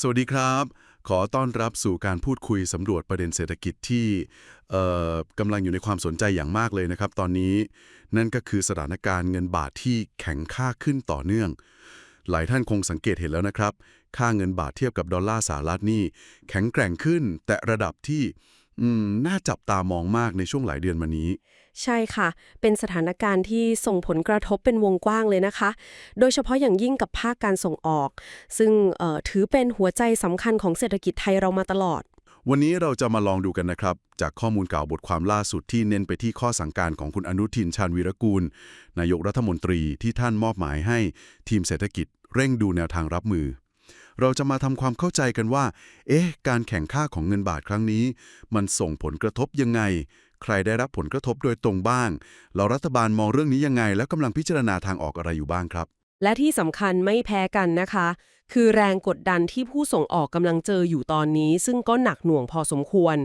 สวัสดีครับ ขอต้อนรับสู่การพูดคุยสำรวจประเด็นเศรษฐกิจที่กำลังอยู่ในความสนใจอย่างมากเลยนะครับ ตอนนี้นั่นก็คือสถานการณ์เงินบาทที่แข็งค่าขึ้นต่อเนื่อง หลายท่านคงสังเกตเห็นแล้วนะครับ ค่าเงินบาทเทียบกับดอลลาร์สหรัฐนี่แข็งแกร่งขึ้น แต่ระดับที่น่าจับตามองมากในช่วงหลายเดือนมานี้ ใช่ค่ะ เป็นสถานการณ์ที่ส่งผลกระทบเป็นวงกว้างเลยนะคะ โดยเฉพาะอย่างยิ่งกับภาคการส่งออก ซึ่งถือเป็นหัวใจสำคัญของเศรษฐกิจไทยเรามาตลอด วันนี้เราจะมาลองดูกันนะครับ จากข้อมูลเก่าบทความล่าสุดที่เน้นไปที่ข้อสั่งการของคุณอนุทินชาญวีรกูล นายกรัฐมนตรีที่ท่านมอบหมายให้ทีมเศรษฐกิจ เร่งดูแนวทางรับมือเราจะมาทำความเข้าใจกันว่า เอ๊ะ การแข่งค่าของเงินบาทครั้งนี้ มันส่งผลกระทบยังไง ใครได้รับผลกระทบโดยตรงบ้างเรารัฐบาลมองเรื่องนี้ยังไง แล้วกำลังพิจารณาทางออกอะไรอยู่บ้างครับ และที่สำคัญไม่แพ้กันนะคะ คือแรงกดดันที่ผู้ส่งออกกำลังเจออยู่ตอนนี้ ซึ่งก็หนักหน่วงพอสมควร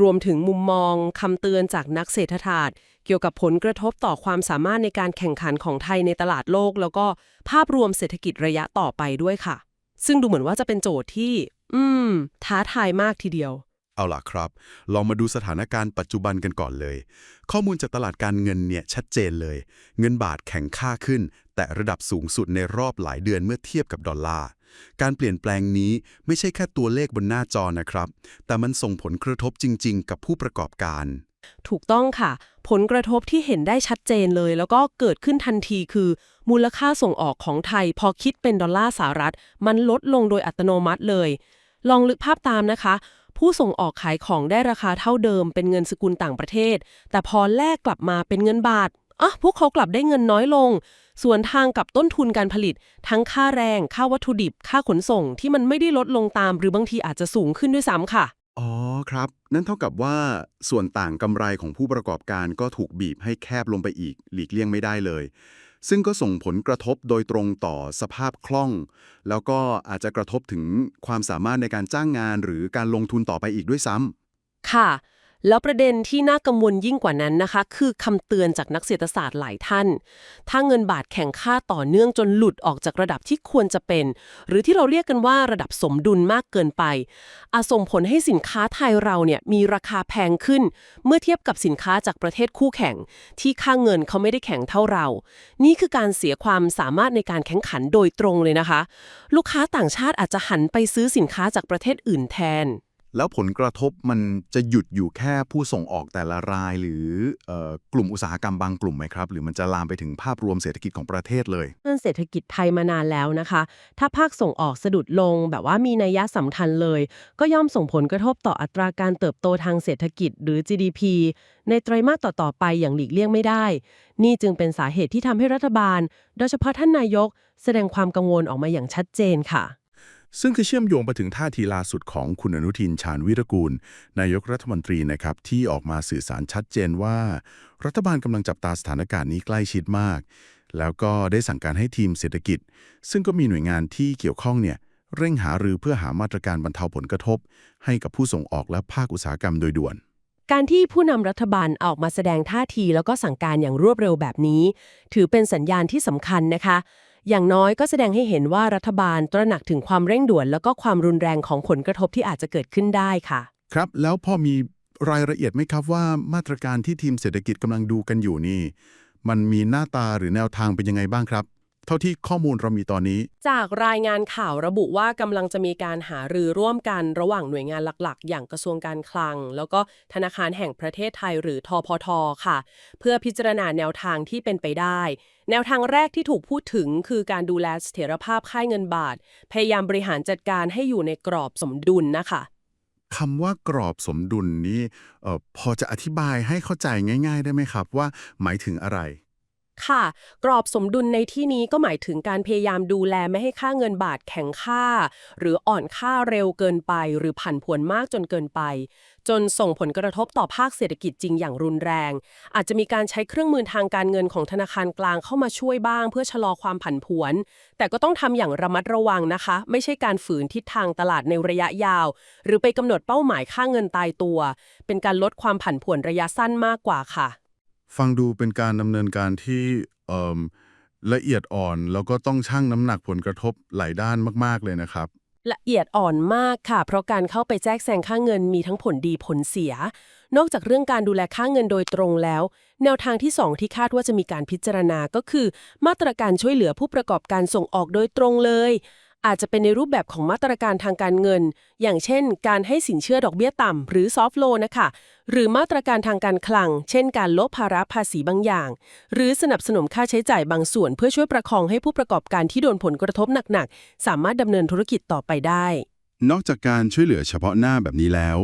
รวมถึงมุมมองคำเตือนจากนักเศรษฐศาสตร์ เกี่ยวกับผลกระทบต่อความสามารถในการแข่งขันของไทยในตลาดโลก แล้วก็ภาพรวมเศรษฐกิจระยะต่อไปด้วยค่ะ ซึ่งดูเหมือนว่าจะเป็นโจทย์ที่ อืม ท้าทายมากทีเดียว เอาล่ะครับ ลองมาดูสถานการณ์ปัจจุบันกันก่อนเลย ข้อมูลจากตลาดการเงินเนี่ยชัดเจนเลย เงินบาทแข็งค่าขึ้น แต่ระดับสูงสุดในรอบหลายเดือนเมื่อเทียบกับดอลลาร์ การเปลี่ยนแปลงนี้ไม่ใช่แค่ตัวเลขบนหน้าจอนะครับ แต่มันส่งผลกระทบจริง ๆ กับผู้ประกอบการ ถูกต้องค่ะ ผลกระทบที่เห็นได้ชัดเจนเลย แล้วก็เกิดขึ้นทันทีคือ มูลค่าส่งออกของไทย พอคิดเป็นดอลลาร์สหรัฐ มันลดลงโดยอัตโนมัติเลย ลองลึกภาพตามนะคะ ผู้ส่งออกขายของได้ราคาเท่าเดิมเป็นเงินสกุลต่างประเทศ แต่พอแลกกลับมาเป็นเงินบาทอะพวกเขากลับได้เงินน้อยลง ส่วนทางกับต้นทุนการผลิต ทั้งค่าแรง ค่าวัตถุดิบ ค่าขนส่งที่มันไม่ได้ลดลงตาม หรือบางทีอาจจะสูงขึ้นด้วยซ้ำค่ะ อ๋อครับ นั่นเท่ากับว่าส่วนต่างกำไรของผู้ประกอบการก็ถูกบีบให้แคบลงไปอีก หลีกเลี่ยงไม่ได้เลย ซึ่งก็ส่งผลกระทบโดยตรงต่อสภาพคล่อง แล้วก็อาจจะกระทบถึงความสามารถในการจ้างงานหรือการลงทุนต่อไปอีกด้วยซ้ำค่ะ แล้วประเด็นที่น่ากังวลยิ่งกว่านั้นนะคะ คือคำเตือนจากนักเศรษฐศาสตร์หลายท่าน ถ้าเงินบาทแข่งค่าต่อเนื่องจนหลุดออกจากระดับที่ควรจะเป็น หรือที่เราเรียกกันว่าระดับสมดุลมากเกินไป อาจส่งผลให้สินค้าไทยเราเนี่ยมีราคาแพงขึ้น เมื่อเทียบกับสินค้าจากประเทศคู่แข่ง ที่ค่าเงินเขาไม่ได้แข็งเท่าเรา นี่คือการเสียความสามารถในการแข่งขันโดยตรงเลยนะคะ ลูกค้าต่างชาติอาจจะหันไปซื้อสินค้าจากประเทศอื่นแทน แล้วผลกระทบมันจะหยุดอยู่แค่ผู้ส่งออกแต่ละราย หรืออกลุ่มอุตสาหกรรมบางกลุ่มไหมครับ หรือมันจะลามไปถึงภาพรวมเศรษฐกิจของประเทศเลยเรื่องเศรษฐกิจไทยมานานแล้วนะคะ ถ้าภาคส่งออกสะดุดลง แบบว่ามีนัยยะสำคัญเลย ก็ย่อมส่งผลกระทบต่ออัตราการเติบโตทางเศรษฐกิจหรือ GDP ในไตรมาสต่อๆไปอย่างหลีกเลี่ยงไม่ได้ นี่จึงเป็นสาเหตุที่ทำให้รัฐบาล โดยเฉพาะท่านนายก แสดงความกังวลออกมาอย่างชัดเจนค่ะ ซึ่งก็เชื่อมโยงไปถึงท่าทีล่าสุดของคุณอนุทินชาญวิรกูล นายกรัฐมนตรีนะครับ ที่ออกมาสื่อสารชัดเจนว่า รัฐบาลกำลังจับตาสถานการณ์นี้ใกล้ชิดมาก แล้วก็ได้สั่งการให้ทีมเศรษฐกิจ ซึ่งก็มีหน่วยงานที่เกี่ยวข้องเนี่ยเร่งหารือเพื่อหามาตรการบรรเทาผลกระทบ ให้กับผู้ส่งออกและภาคอุตสาหกรรมโดยด่วน การที่ผู้นำรัฐบาลออกมาแสดงท่าทีแล้วก็สั่งการอย่างรวดเร็วแบบนี้ ถือเป็นสัญญาณที่สำคัญนะคะ อย่างน้อยก็แสดงให้เห็นว่ารัฐบาลตระหนักถึงความเร่งด่วน แล้วก็ความรุนแรงของผลกระทบที่อาจจะเกิดขึ้นได้ค่ะ ครับแล้วพอมีรายละเอียดไหมครับว่ามาตรการที่ทีมเศรษฐกิจกำลังดูกันอยู่นี่ มันมีหน้าตาหรือแนวทางเป็นยังไงบ้างครับ เท่าที่ข้อมูลเรามีตอนนี้ จากรายงานข่าวระบุว่ากำลังจะมีการหารือร่วมกันระหว่างหน่วยงานหลักๆ อย่างกระทรวงการคลัง แล้วก็ธนาคารแห่งประเทศไทยหรือทพทค่ะ เพื่อพิจารณาแนวทางที่เป็นไปได้ แนวทางแรกที่ถูกพูดถึงคือการดูแลเสถียรภาพค่ายเงินบาท พยายามบริหารจัดการให้อยู่ในกรอบสมดุลนะคะคำว่ากรอบสมดุลนี้เอ่อพอจะอธิบายให้เข้าใจง่าย ๆ ได้ไหมครับ ว่าหมายถึงอะไร ค่ะ กรอบสมดุลในที่นี้ก็หมายถึงการพยายามดูแลไม่ให้ค่าเงินบาทแข็งค่า หรืออ่อนค่าเร็วเกินไป หรือผันผวนมากจนเกินไป จนส่งผลกระทบต่อภาคเศรษฐกิจจริงอย่างรุนแรง อาจจะมีการใช้เครื่องมือทางการเงินของธนาคารกลางเข้ามาช่วยบ้าง เพื่อชะลอความผันผวน แต่ก็ต้องทำอย่างระมัดระวังนะคะ ไม่ใช่การฝืนทิศทางตลาดในระยะยาว หรือไปกำหนดเป้าหมายค่าเงินตายตัว เป็นการลดความผันผวนระยะสั้นมากกว่าค่ะ ฟังดูเป็นการดำเนินการที่เอิ่มละเอียดอ่อน แล้วก็ต้องชั่งน้ำหนักผลกระทบหลายด้านมากๆเลยนะครับ ละเอียดอ่อนมากค่ะ เพราะการเข้าไปแจกแซงค่าเงินมีทั้งผลดีผลเสีย นอกจากเรื่องการดูแลค่าเงินโดยตรงแล้ว แนวทางที่ 2 ที่คาดว่าจะมีการพิจารณาก็คือ มาตรการช่วยเหลือผู้ประกอบการส่งออกโดยตรงเลย อาจจะเป็นในรูปแบบของมาตรการทางการเงิน อย่างเช่น การให้สินเชื่อดอกเบี้ยต่ำหรือซอฟ t ์โลนะคะ หรือมาตรการทางการคลัง เช่น การลดภาระภาษีบางอย่าง หรือสนับสนุนค่าใช้จ่ายบางส่วน เพื่อช่วยประคองให้ผู้ประกอบการที่โดนผลกระทบหนักๆ สามารถดำเนินธุรกิจต่อไปได้ นอกจากการช่วยเหลือเฉพาะหน้าแบบนี้แล้ว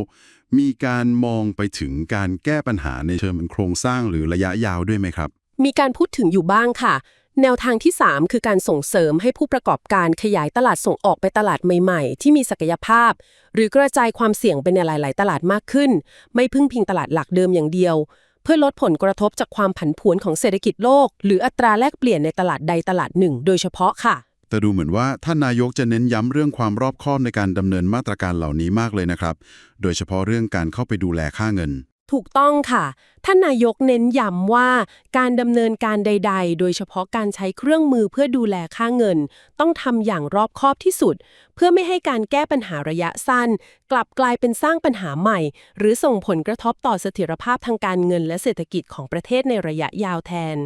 มีการมองไปถึงการแก้ปัญหาในเชิงโครงสร้างหรือระยะยาวด้วยไหมครับ มีการพูดถึงอยู่บ้างค่ะ แนวทางที่ 3 คือการส่งเสริมให้ผู้ประกอบการขยายตลาดส่งออกไปตลาดใหม่ๆ ที่มีศักยภาพ หรือกระจายความเสี่ยงไปในหลาย ๆ ตลาดมากขึ้น ไม่พึ่งพิงตลาดหลักเดิมอย่างเดียว เพื่อลดผลกระทบจากความผันผวนของเศรษฐกิจโลก หรืออัตราแลกเปลี่ยนในตลาดใดตลาดหนึ่ง โดยเฉพาะค่ะ แต่ดูเหมือนว่าท่านนายกจะเน้นย้ำเรื่องความรอบคอบในการดำเนินมาตรการเหล่านี้มากเลยนะครับ โดยเฉพาะเรื่องการเข้าไปดูแลค่าเงิน ถูกต้องค่ะท่านนายกเน้นย้ำว่าการดำเนินการใด ๆ โดยเฉพาะการใช้เครื่องมือเพื่อดูแลค่าเงิน ต้องทำอย่างรอบคอบที่สุด เพื่อไม่ให้การแก้ปัญหาระยะสั้น กลับกลายเป็นสร้างปัญหาใหม่ หรือส่งผลกระทบต่อเสถียรภาพทางการเงินและเศรษฐกิจของประเทศในระยะยาวแทน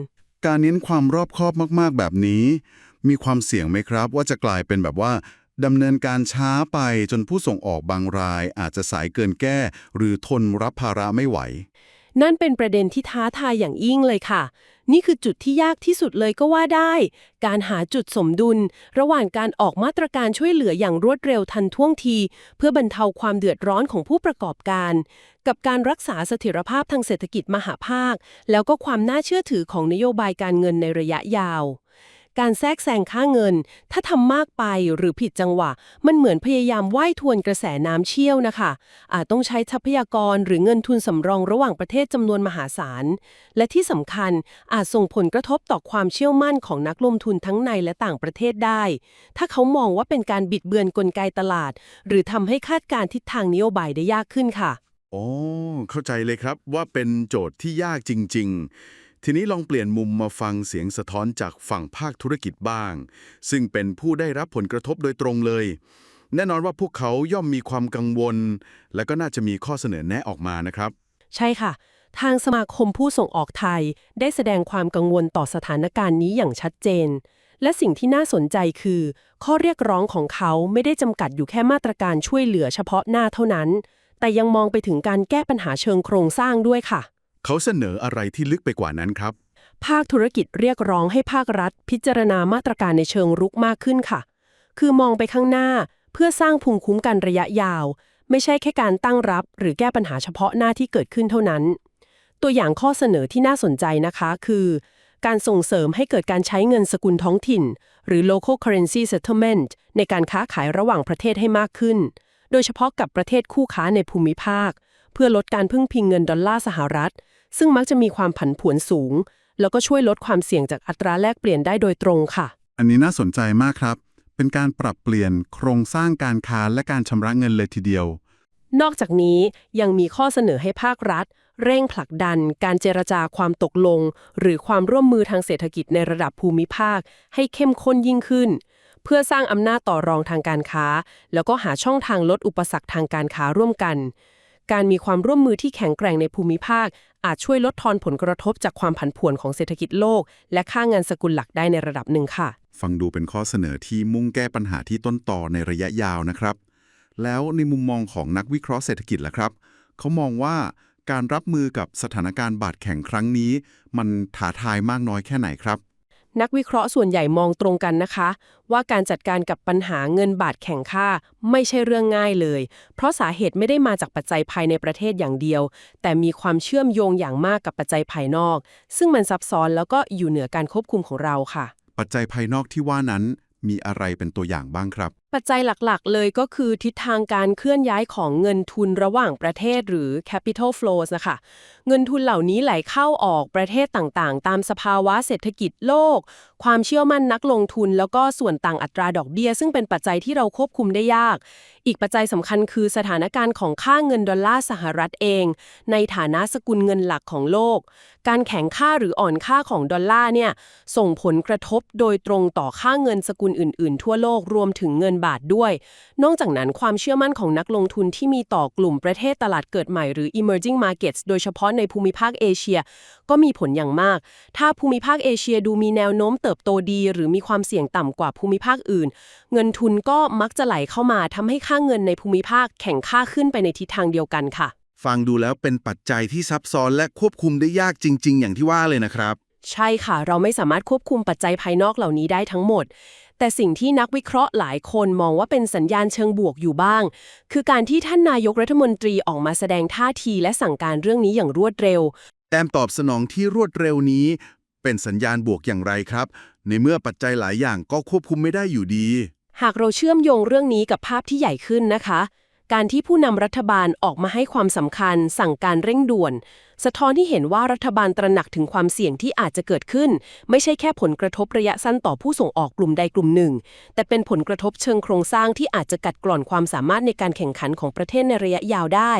การเน้นความรอบคอบมากๆ แบบนี้ มีความเสี่ยงไหมครับ ว่าจะกลายเป็นแบบว่า ดำเนินการช้าไปจนผู้ส่งออกบางรายอาจจะสายเกินแก้ หรือทนรับภาระไม่ไหว นั่นเป็นประเด็นที่ท้าทายอย่างยิ่งเลยค่ะ นี่คือจุดที่ยากที่สุดเลยก็ว่าได้ การหาจุดสมดุล ระหว่างการออกมาตรการช่วยเหลืออย่างรวดเร็วทันท่วงที เพื่อบรรเทาความเดือดร้อนของผู้ประกอบการ กับการรักษาเสถียรภาพทางเศรษฐกิจมหาภาค แล้วก็ความน่าเชื่อถือของนโยบายการเงินในระยะยาว การแทรกแซงค่าเงิน ถ้าทำมากไปหรือผิดจังหวะ มันเหมือนพยายามว่ายทวนกระแสน้ำเชี่ยวนะคะอาจต้องใช้ทรัพยากรหรือเงินทุนสำรองระหว่างประเทศจำนวนมหาศาล และที่สำคัญอาจส่งผลกระทบต่อความเชื่อมั่นของนักลงทุนทั้งในและต่างประเทศได้ ถ้าเขามองว่าเป็นการบิดเบือนกลไกตลาด หรือทำให้คาดการณ์ทิศทางนโยบายได้ยากขึ้นค่ะโอ้เข้าใจเลยครับว่าเป็นโจทย์ที่ยากจริง ๆ ทีนี้ลองเปลี่ยนมุมมาฟังเสียงสะท้อนจากฝั่งภาคธุรกิจบ้าง ซึ่งเป็นผู้ได้รับผลกระทบโดยตรงเลย แน่นอนว่าพวกเขาย่อมมีความกังวล และก็น่าจะมีข้อเสนอแนะออกมานะครับ ใช่ค่ะ ทางสมาคมผู้ส่งออกไทย ได้แสดงความกังวลต่อสถานการณ์นี้อย่างชัดเจน และสิ่งที่น่าสนใจคือ ข้อเรียกร้องของเขาไม่ได้จำกัดอยู่แค่มาตรการช่วยเหลือเฉพาะหน้าเท่านั้น แต่ยังมองไปถึงการแก้ปัญหาเชิงโครงสร้างด้วยค่ะ เขาเสนออะไรที่ลึกไปกว่านั้นครับ ภาคธุรกิจเรียกร้องให้ภาครัฐ พิจารณามาตรการในเชิงรุกมากขึ้นค่ะ คือมองไปข้างหน้าเพื่อสร้างภูมิคุ้มกันระยะยาว ไม่ใช่แค่การตั้งรับ หรือแก้ปัญหาเฉพาะหน้าที่เกิดขึ้นเท่านั้น ตัวอย่างข้อเสนอที่น่าสนใจนะคะคือ การส่งเสริมให้เกิดการใช้เงินสกุลท้องถิ่น หรือ local currency settlement ในการค้าขายระหว่างประเทศให้มากขึ้น โดยเฉพาะกับประเทศคู่ค้าในภูมิภาค พื่อลดการพึ่งพิงเงินดอลลาร์สหรัฐ ซึ่งมักจะมีความผันผวนสูง แล้วก็ช่วยลดความเสี่ยงจากอัตราแลกเปลี่ยนได้โดยตรงค่ะ อันนี้น่าสนใจมากครับ เป็นการปรับเปลี่ยนโครงสร้างการค้าและการชำระเงินเลยทีเดียว นอกจากนี้ยังมีข้อเสนอให้ภาครัฐ เร่งผลักดัน การเจรจาความตกลง หรือความร่วมมือทางเศรษฐกิจในระดับภูมิภาค ให้เข้มข้นยิ่งขึ้นเพื่อสร้างอำนาจต่อรองทางการค้า แล้วก็หาช่องทางลดอุปสรรคทางการค้าร่วมกัน การมีความร่วมมือที่แข็งแกร่งในภูมิภาค อาจช่วยลดทอนผลกระทบจากความผันผวนของเศรษฐกิจโลก และค่าเงินสกุลหลักได้ในระดับหนึ่งค่ะ ฟังดูเป็นข้อเสนอที่มุ่งแก้ปัญหาที่ต้นต่อในระยะยาวนะครับ แล้วในมุมมองของนักวิเคราะห์เศรษฐกิจล่ะครับ เขามองว่าการรับมือกับสถานการณ์บาดแข็งครั้งนี้ มันท้าทายมากน้อยแค่ไหนครับ นักวิเคราะห์ส่วนใหญ่มองตรงกันนะคะ ว่าการจัดการกับปัญหาเงินบาทแข็งค่าไม่ใช่เรื่องง่ายเลย เพราะสาเหตุไม่ได้มาจากปัจจัยภายในประเทศอย่างเดียว แต่มีความเชื่อมโยงอย่างมากกับปัจจัยภายนอก ซึ่งมันซับซ้อนแล้วก็อยู่เหนือการควบคุมของเราค่ะ ปัจจัยภายนอกที่ว่านั้น มีอะไรเป็นตัวอย่างบ้างครับ ปัจจัยหลักๆ เลยก็คือทิศทางการเคลื่อนย้ายของเงินทุนระหว่างประเทศหรือ capital flows นะคะ เงินทุนเหล่านี้ไหลเข้าออกประเทศต่างๆ ตามสภาวะเศรษฐกิจโลกความเชื่อมั่นนักลงทุน แล้วก็ส่วนต่างอัตราดอกเบี้ย ซึ่งเป็นปัจจัยที่เราควบคุมได้ยาก อีกปัจจัยสำคัญคือสถานการณ์ของค่าเงินดอลลาร์สหรัฐเอง ในฐานะสกุลเงินหลักของโลก การแข็งค่าหรืออ่อนค่าของดอลลาร์เนี่ยส่งผลกระทบโดยตรงต่อค่าเงินสกุลอื่น ๆ ทั่วโลกรวมถึงเงินบาทด้วย นอกจากนั้นความเชื่อมั่นของนักลงทุนที่มีต่อกลุ่มประเทศตลาดเกิดใหม่หรือ emerging markets โดยเฉพาะในภูมิภาคเอเชีย ก็มีผลอย่างมาก ถ้าภูมิภาคเอเชียดูมีแนวโน้มเติบโตดีหรือมีความเสี่ยงต่ำกว่าภูมิภาคอื่น เงินทุนก็มักจะไหลเข้ามาทำให้ค่าเงินในภูมิภาคแข่งค่าขึ้นไปในทิศทางเดียวกันค่ะ ฟังดูแล้วเป็นปัจจัยที่ซับซ้อนและควบคุมได้ยากจริง ๆ อย่างที่ว่าเลยนะครับ ใช่ค่ะ เราไม่สามารถควบคุมปัจจัยภายนอกเหล่านี้ได้ทั้งหมด แต่สิ่งที่นักวิเคราะห์หลายคนมองว่าเป็นสัญญาณเชิงบวกอยู่บ้าง คือการที่ท่านนายกรัฐมนตรีออกมาแสดงท่าทีและสั่งการเรื่องนี้อย่างรวดเร็ว แต้มตอบสนองที่รวดเร็วนี้ เป็นสัญญาณบวกอย่างไรครับ ในเมื่อปัจจัยหลายอย่างก็ควบคุมไม่ได้อยู่ดี หากเราเชื่อมโยงเรื่องนี้กับภาพที่ใหญ่ขึ้นนะคะ การที่ผู้นำรัฐบาลออกมาให้ความสำคัญ สั่งการเร่งด่วน สะท้อนที่เห็นว่ารัฐบาลตระหนักถึงความเสี่ยงที่อาจจะเกิดขึ้น ไม่ใช่แค่ผลกระทบระยะสั้นต่อผู้ส่งออกกลุ่มใดกลุ่มหนึ่ง แต่เป็นผลกระทบเชิงโครงสร้างที่อาจจะกัดกร่อนความสามารถในการแข่งขันของประเทศในระยะยาวได้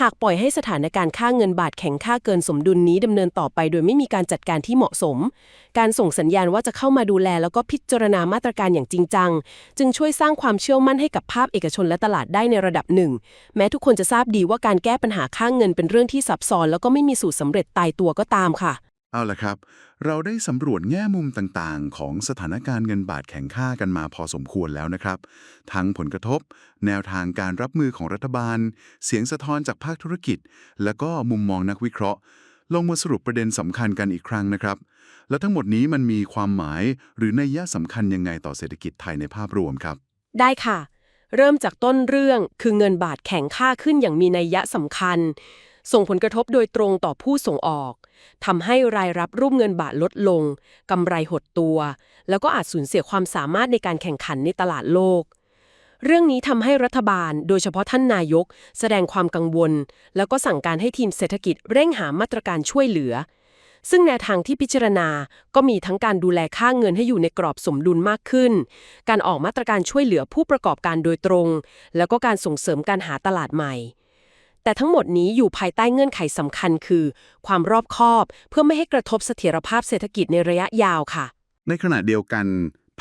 หากปล่อยให้สถานการณ์ค่าเงินบาทแข็งค่าเกินสมดุลนี้ดำเนินต่อไป โดยไม่มีการจัดการที่เหมาะสม การส่งสัญญาณว่าจะเข้ามาดูแลแล้วก็พิจารณามาตรการอย่างจริงจัง จึงช่วยสร้างความเชื่อมั่นให้กับภาพเอกชนและตลาดได้ในระดับหนึ่ง แม้ทุกคนจะทราบดีว่าการแก้ปัญหาค่าเงินเป็นเรื่องที่ซับซ้อน แล้วก็ไม่มีสูตรสำเร็จตายตัวก็ตามค่ะ เอาละครับ เราได้สำรวจแง่มุมต่างๆ ของสถานการณ์เงินบาทแข็งค่ากันมาพอสมควรแล้วนะครับ ทั้งผลกระทบ แนวทางการรับมือของรัฐบาล เสียงสะท้อนจากภาคธุรกิจ และก็มุมมองนักวิเคราะห์ ลงมาสรุปประเด็นสำคัญกันอีกครั้งนะครับ แล้วทั้งหมดนี้มันมีความหมายหรือนัยยะสำคัญยังไงต่อเศรษฐกิจไทยในภาพรวมครับ ได้ค่ะ เริ่มจากต้นเรื่องคือเงินบาทแข็งค่าขึ้นอย่างมีนัยยะสำคัญ ส่งผลกระทบโดยตรงต่อผู้ส่งออกทำให้รายรับรูปเงินบาทลดลงกำไรหดตัว แล้วก็อาจสูญเสียความสามารถในการแข่งขันในตลาดโลก เรื่องนี้ทำให้รัฐบาล โดยเฉพาะท่านนายก แสดงความกังวล แล้วก็สั่งการให้ทีมเศรษฐกิจเร่งหามาตรการช่วยเหลือ ซึ่งแนวทางที่พิจารณาก็มีทั้งการดูแลค่าเงินให้อยู่ในกรอบสมดุลมากขึ้น การออกมาตรการช่วยเหลือผู้ประกอบการโดยตรง แล้วก็การส่งเสริมการหาตลาดใหม่ แต่ทั้งหมดนี้อยู่ภายใต้เงื่อนไขสำคัญคือ ความรอบคอบเพื่อไม่ให้กระทบเสถียรภาพเศรษฐกิจในระยะยาวค่ะ ในขณะเดียวกัน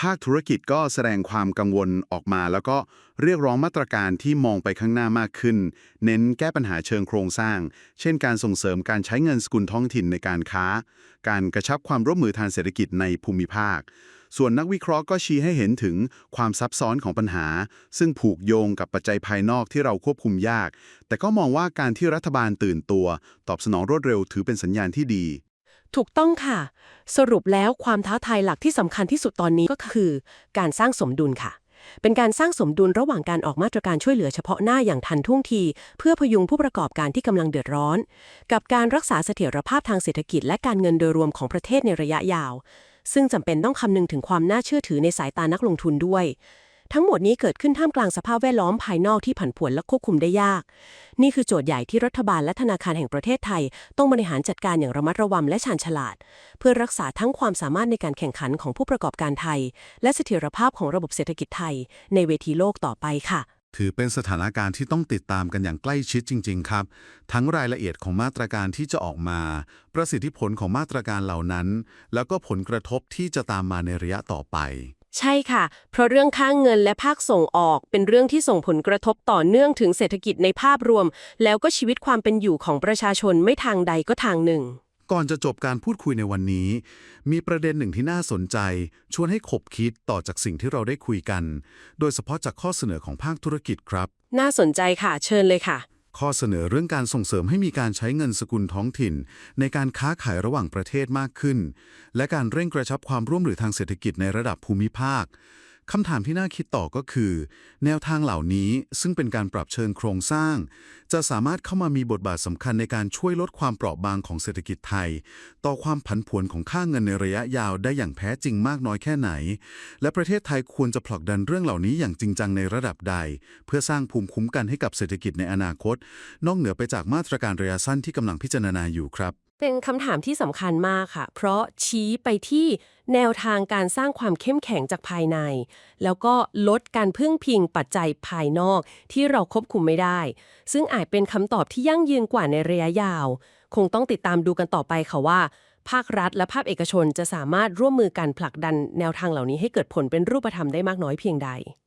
ภาคธุรกิจก็แสดงความกังวลออกมา แล้วก็เรียกร้องมาตรการที่มองไปข้างหน้ามากขึ้น เน้นแก้ปัญหาเชิงโครงสร้าง เช่น การส่งเสริมการใช้เงินสกุลท้องถิ่นในการค้า การกระชับความร่วมมือทางเศรษฐกิจในภูมิภาค ส่วนนักวิเคราะห์ก็ชี้ให้เห็นถึงความซับซ้อนของปัญหา ซึ่งผูกโยงกับปัจจัยภายนอกที่เราควบคุมยาก แต่ก็มองว่าการที่รัฐบาลตื่นตัว ตอบสนองรวดเร็วถือเป็นสัญญาณที่ดี ถูกต้องค่ะ สรุปแล้วความท้าทายหลักที่สำคัญที่สุดตอนนี้ก็คือ การสร้างสมดุลค่ะเป็นการสร้างสมดุลระหว่างการออกมาตรการช่วยเหลือเฉพาะหน้าอย่างทันท่วงที เพื่อพยุงผู้ประกอบการที่กำลังเดือดร้อน กับการรักษาเสถียรภาพทางเศรษฐกิจและการเงินโดยรวมของประเทศในระยะยาว ซึ่งจำเป็นต้องคำนึงถึงความน่าเชื่อถือในสายตานักลงทุนด้วย ทั้งหมดนี้เกิดขึ้นท่ามกลางสภาพแวดล้อมภายนอกที่ผันผวนและควบคุมได้ยาก นี่คือโจทย์ใหญ่ที่รัฐบาลและธนาคารแห่งประเทศไทย ต้องบริหารจัดการอย่างระมัดระวังและชาญฉลาด เพื่อรักษาทั้งความสามารถในการแข่งขันของผู้ประกอบการไทย และเสถียรภาพของระบบเศรษฐกิจไทย ในเวทีโลกต่อไปค่ะ ถือเป็นสถานการณ์ที่ต้องติดตามกันอย่างใกล้ชิดจริง ๆ ครับ ทั้งรายละเอียดของมาตรการที่จะออกมา ประสิทธิผลของมาตรการเหล่านั้น แล้วก็ผลกระทบที่จะตามมาในระยะต่อไป ใช่ค่ะ เพราะเรื่องค่างเงินและภาคส่งออกเป็นเรื่องที่ส่งผลกระทบต่อเนื่องถึงเศรษฐกิจในภาพรวม แล้วก็ชีวิตความเป็นอยู่ของประชาชนไม่ทางใดก็ทางหนึ่ง ก่อนจะจบการพูดคุยในวันนี้ มีประเด็นหนึ่งที่น่าสนใจ ชวนให้ขบคิดต่อจากสิ่งที่เราได้คุยกัน โดยเฉพาะจากข้อเสนอของภาคธุรกิจครับ น่าสนใจค่ะเชิญเลยค่ะ ข้อเสนอเรื่องการส่งเสริมให้มีการใช้เงินสกุลท้องถิ่น ในการค้าขายระหว่างประเทศมากขึ้น และการเร่งกระชับความร่วมมือทางเศรษฐกิจในระดับภูมิภาค คำถามที่น่าคิดต่อก็คือ แนวทางเหล่านี้ซึ่งเป็นการปรับเชิงโครงสร้าง จะสามารถเข้ามามีบทบาทสำคัญในการช่วยลดความเปราะบางของเศรษฐกิจไทย ต่อความผันผวนของค่าเงินในระยะยาวได้อย่างแท้จริงมากน้อยแค่ไหน และประเทศไทยควรจะผลักดันเรื่องเหล่านี้อย่างจริงจังในระดับใด เพื่อสร้างภูมิคุ้มกันให้กับเศรษฐกิจในอนาคต นอกเหนือไปจากมาตรการระยะสั้นที่กำลังพิจารณาอยู่ครับ เป็นคำถามที่สำคัญมากค่ะ เพราะชี้ไปที่แนวทางการสร้างความเข้มแข็งจากภายใน แล้วก็ลดการพึ่งพิงปัจจัยภายนอกที่เราควบคุมไม่ได้ ซึ่งอาจเป็นคำตอบที่ยั่งยืนกว่าในระยะยาว คงต้องติดตามดูกันต่อไปค่ะว่า ภาครัฐและภาคเอกชนจะสามารถร่วมมือกันผลักดันแนวทางเหล่านี้ให้เกิดผลเป็นรูปธรรมได้มากน้อยเพียงใด